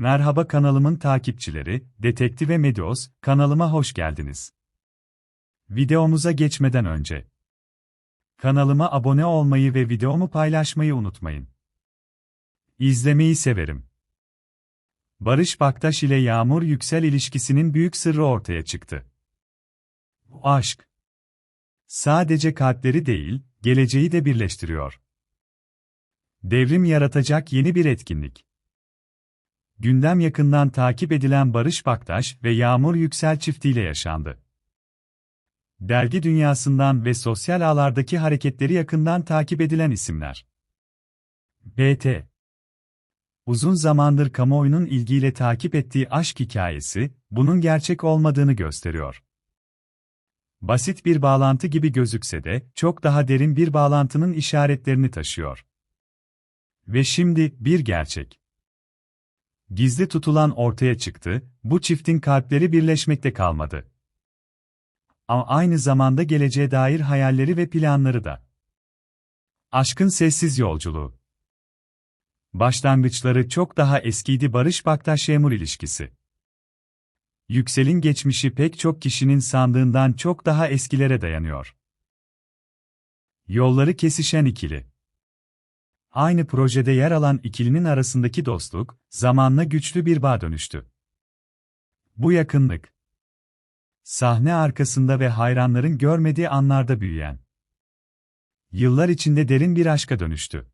Merhaba kanalımın takipçileri, Detektif ve Medios, kanalıma hoş geldiniz. Videomuza geçmeden önce kanalıma abone olmayı ve videomu paylaşmayı unutmayın. İzlemeyi severim. Barış Baktaş ile Yağmur Yüksel ilişkisinin büyük sırrı ortaya çıktı. Bu aşk sadece kalpleri değil, geleceği de birleştiriyor. Devrim yaratacak yeni bir etkinlik. Gündem yakından takip edilen Barış Baktaş ve Yağmur Yüksel çiftiyle yaşandı. Dergi dünyasından ve sosyal ağlardaki hareketleri yakından takip edilen isimler. BT Uzun zamandır kamuoyunun ilgiyle takip ettiği aşk hikayesi, bunun gerçek olmadığını gösteriyor. Basit bir bağlantı gibi gözükse de, çok daha derin bir bağlantının işaretlerini taşıyor. Ve şimdi, bir gerçek. Gizli tutulan ortaya çıktı, bu çiftin kalpleri birleşmekte kalmadı. Ama aynı zamanda geleceğe dair hayalleri ve planları da. Aşkın sessiz yolculuğu. Başlangıçları çok daha eskiydi Barış Baktaş-Yağmur ilişkisi. Yüksel'in geçmişi pek çok kişinin sandığından çok daha eskilere dayanıyor. Yolları kesişen ikili. Aynı projede yer alan ikilinin arasındaki dostluk, zamanla güçlü bir bağ dönüştü. Bu yakınlık, sahne arkasında ve hayranların görmediği anlarda büyüyen, yıllar içinde derin bir aşka dönüştü.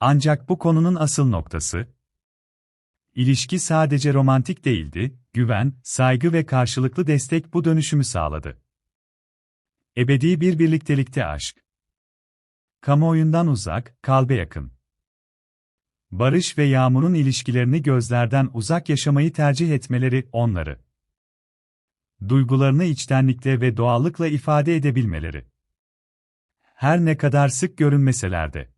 Ancak bu konunun asıl noktası, ilişki sadece romantik değildi, güven, saygı ve karşılıklı destek bu dönüşümü sağladı. Ebedi bir birliktelikte aşk. Kamuoyundan uzak, kalbe yakın. Barış ve Yağmur'un ilişkilerini gözlerden uzak yaşamayı tercih etmeleri onları. Duygularını içtenlikle ve doğallıkla ifade edebilmeleri. Her ne kadar sık görünmeseler de.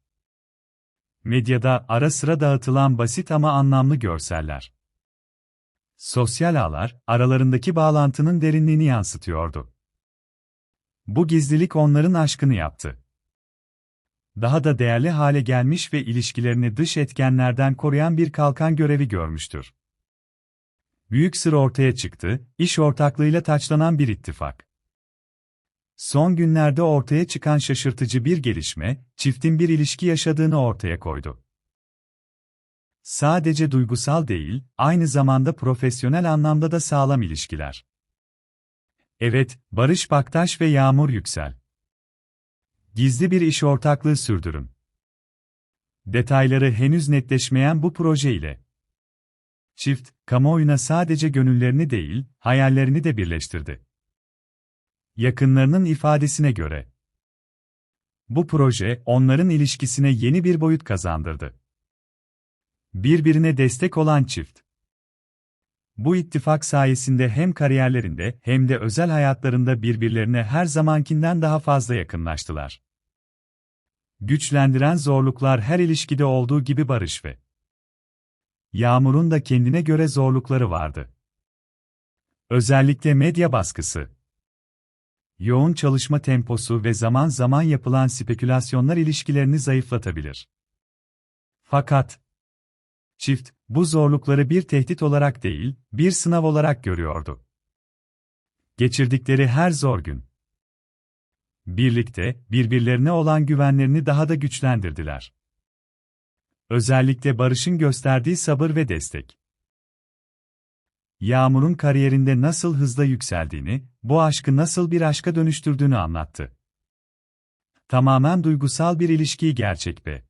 Medyada ara sıra dağıtılan basit ama anlamlı görseller. Sosyal ağlar, aralarındaki bağlantının derinliğini yansıtıyordu. Bu gizlilik onların aşkını yaptı daha da değerli hale gelmiş ve ilişkilerini dış etkenlerden koruyan bir kalkan görevi görmüştür. Büyük sır ortaya çıktı, iş ortaklığıyla taçlanan bir ittifak. Son günlerde ortaya çıkan şaşırtıcı bir gelişme, çiftin bir ilişki yaşadığını ortaya koydu. Sadece duygusal değil, aynı zamanda profesyonel anlamda da sağlam ilişkiler. Evet, Barış Baktaş ve Yağmur Yüksel. Gizli bir iş ortaklığı sürdürün. Detayları henüz netleşmeyen bu proje ile çift, kamuoyuna sadece gönüllerini değil, hayallerini de birleştirdi. Yakınlarının ifadesine göre bu proje onların ilişkisine yeni bir boyut kazandırdı. Birbirine destek olan çift bu ittifak sayesinde hem kariyerlerinde hem de özel hayatlarında birbirlerine her zamankinden daha fazla yakınlaştılar. Güçlendiren zorluklar her ilişkide olduğu gibi barış ve Yağmur'un da kendine göre zorlukları vardı. Özellikle medya baskısı. Yoğun çalışma temposu ve zaman zaman yapılan spekülasyonlar ilişkilerini zayıflatabilir. Fakat çift bu zorlukları bir tehdit olarak değil, bir sınav olarak görüyordu. Geçirdikleri her zor gün birlikte birbirlerine olan güvenlerini daha da güçlendirdiler. Özellikle Barış'ın gösterdiği sabır ve destek. Yağmur'un kariyerinde nasıl hızla yükseldiğini, bu aşkı nasıl bir aşka dönüştürdüğünü anlattı. Tamamen duygusal bir ilişkiyi gerçek be.